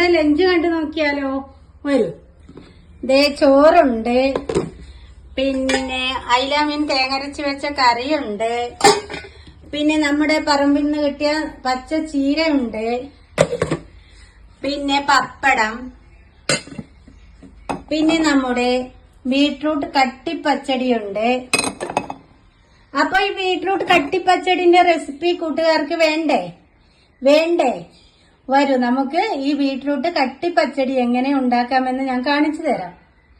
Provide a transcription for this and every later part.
നമ്മുടെ ലഞ്ച് കണ്ടു നോക്കിയാലോ? വരൂ. ദേ ചോറുണ്ട്. പിന്നെ അയിലാമീൻ തേങ്ങരച്ച് വെച്ച കറിയുണ്ട്. പിന്നെ നമ്മുടെ പറമ്പിൽ നിന്ന് കിട്ടിയ പച്ച ചീരയുണ്ട്. പിന്നെ പപ്പടം. പിന്നെ നമ്മുടെ ബീട്രൂട്ട് കട്ടിപ്പച്ചടിയുണ്ട്. അപ്പൊ ഈ ബീട്രൂട്ട് കട്ടിപ്പച്ചടിന്റെ റെസിപ്പി കൂട്ടുകാർക്ക് വേണ്ടേ? വേണ്ടേ? വരൂ നമുക്ക് ഈ ബീട്രൂട്ട് കട്ടിപ്പച്ചടി എങ്ങനെ ഉണ്ടാക്കാമെന്ന് ഞാൻ കാണിച്ചു തരാം.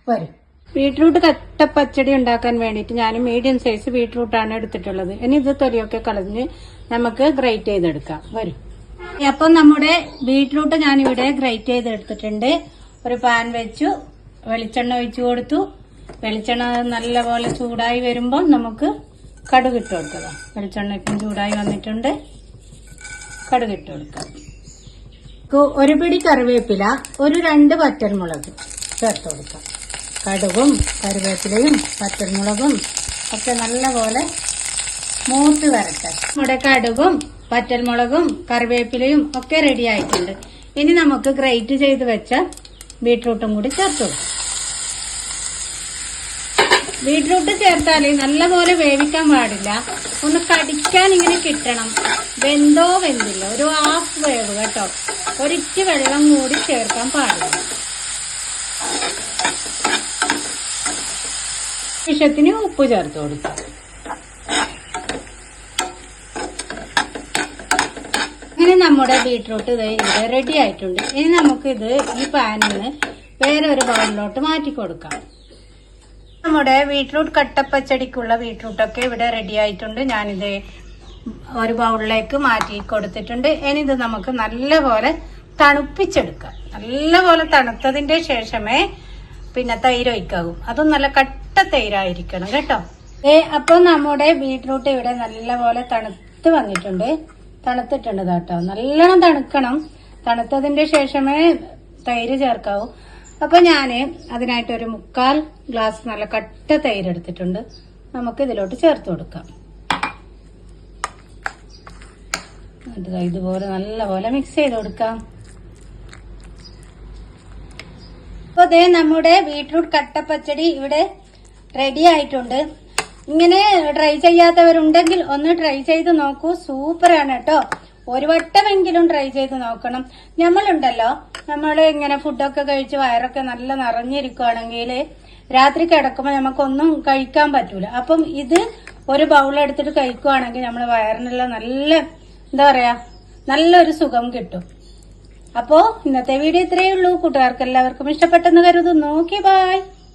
വരൂ. ബീട്രൂട്ട് കട്ടപ്പച്ചടി ഉണ്ടാക്കാൻ വേണ്ടിയിട്ട് ഞാൻ മീഡിയം സൈസ് ബീട്രൂട്ടാണ് എടുത്തിട്ടുള്ളത്. ഇനി ഇത് തൊലിയൊക്കെ കളഞ്ഞ് നമുക്ക് ഗ്രേറ്റ് ചെയ്തെടുക്കാം. വരൂ. അപ്പൊ നമ്മുടെ ബീട്രൂട്ട് ഞാൻ ഇവിടെ ഗ്രേറ്റ് ചെയ്തെടുത്തിട്ടുണ്ട്. ഒരു പാൻ വെച്ചു വെളിച്ചെണ്ണ ഒഴിച്ചു കൊടുത്തു. വെളിച്ചെണ്ണ നല്ലപോലെ ചൂടായി വരുമ്പോൾ നമുക്ക് കടുക് ഇട്ട് കൊടുക്കുക വെളിച്ചെണ്ണ ഇപ്പം ചൂടായി വന്നിട്ടുണ്ട്. കടുക് ഇട്ട് കൊടുക്കാം. കു- ഒരു പിടി കറിവേപ്പില ഒരു രണ്ട് പച്ചമുളക് ചേർത്ത് കൊടുക്കാം. കടുവും കറിവേപ്പിലയും പച്ചമുളകും ഒക്കെ നല്ലപോലെ മൂത്ത് വരട്ടെ. നമ്മുടെ കടുവും പച്ചമുളകും കറിവേപ്പിലയും ഒക്കെ റെഡി ആയിട്ടുണ്ട്. ഇനി നമുക്ക് ഗ്രേറ്റ് ചെയ്ത് വെച്ച ബീട്രൂട്ടും കൂടി ചേർത്ത് കൊടുക്കാം. ബീട്രൂട്ട് ചേർത്താൽ നല്ലപോലെ വേവിക്കാൻ പാടില്ല. ഒന്ന് കടിക്കാൻ ഇങ്ങനെ കിട്ടണം. വെന്തോ വെന്തില്ല. ഒരു ഹാഫ് വേവ് കേട്ടോ. ഒരിച്ച് വെള്ളം കൂടി ചേർക്കാൻ പാടില്ല. വിഷത്തിന് ഉപ്പ് ചേർത്ത് കൊടുക്കാം. നമ്മുടെ ബീട്രൂട്ട് ഇത് ഇവിടെ റെഡി ആയിട്ടുണ്ട്. ഇനി നമുക്കിത് ഈ പാനിൽ വേറെ ഒരു ബൗളിലോട്ട് മാറ്റി കൊടുക്കാം. നമ്മുടെ ബീട്രൂട്ട് കട്ടപ്പച്ചടിക്കുള്ള ബീട്രൂട്ടൊക്കെ ഇവിടെ റെഡി ആയിട്ടുണ്ട്. ഞാനിത് ഒരു ബൗളിലേക്ക് മാറ്റി കൊടുത്തിട്ടുണ്ട്. ഇനി ഇത് നമുക്ക് നല്ലപോലെ തണുപ്പിച്ചെടുക്കാം. നല്ലപോലെ തണുത്തതിന്റെ ശേഷമേ പിന്നെ തൈര് ഒഴിക്കാവും. അതും നല്ല കട്ട തൈരായിരിക്കണം കേട്ടോ. ഏ അപ്പൊ നമ്മുടെ ബീട്രൂട്ട് ഇവിടെ നല്ലപോലെ തണുത്ത് വന്നിട്ടുണ്ട്. തണുത്തിട്ടുണ്ട് കേട്ടോ. നല്ലോണം തണുക്കണം. തണുത്തതിന്റെ ശേഷമേ തൈര് ചേർക്കാവൂ. അപ്പൊ ഞാൻ അതിനായിട്ട് ഒരു മുക്കാൽ ഗ്ലാസ് നല്ല കട്ട തൈര് എടുത്തിട്ടുണ്ട് നമുക്ക് ഇതിലോട്ട് ചേർത്ത് കൊടുക്കാം. ഇതുപോലെ നല്ലപോലെ മിക്സ് ചെയ്ത് കൊടുക്കാം. അപ്പൊ ദേ നമ്മുടെ ബീട്രൂട്ട് കട്ടപ്പച്ചടി ഇവിടെ റെഡി ആയിട്ടുണ്ട്. ഇങ്ങനെ ട്രൈ ചെയ്യാത്തവരുണ്ടെങ്കിൽ ഒന്ന് ട്രൈ ചെയ്ത് നോക്കൂ. സൂപ്പറാണ് കേട്ടോ. ഒരു വട്ടമെങ്കിലും ട്രൈ ചെയ്ത് നോക്കണം. നമ്മളുണ്ടല്ലോ. നമ്മൾ ഇങ്ങനെ ഫുഡൊക്കെ കഴിച്ച് വയറൊക്കെ നല്ല നിറഞ്ഞിരിക്കുകയാണെങ്കിൽ രാത്രി കിടക്കുമ്പോൾ നമുക്കൊന്നും കഴിക്കാൻ പറ്റൂല. അപ്പം ഇത് ഒരു ബൗൾ എടുത്തിട്ട് കഴിക്കുവാണെങ്കിൽ നമ്മൾ വയറിനുള്ള നല്ല എന്താ പറയാ നല്ലൊരു സുഖം കിട്ടും. അപ്പോ ഇന്നത്തെ വീഡിയോ ഇത്രയേ ഉള്ളൂ. കൂട്ടുകാർക്ക് എല്ലാവർക്കും ഇഷ്ടപ്പെട്ടെന്ന് കരുതുന്നു. Okay bye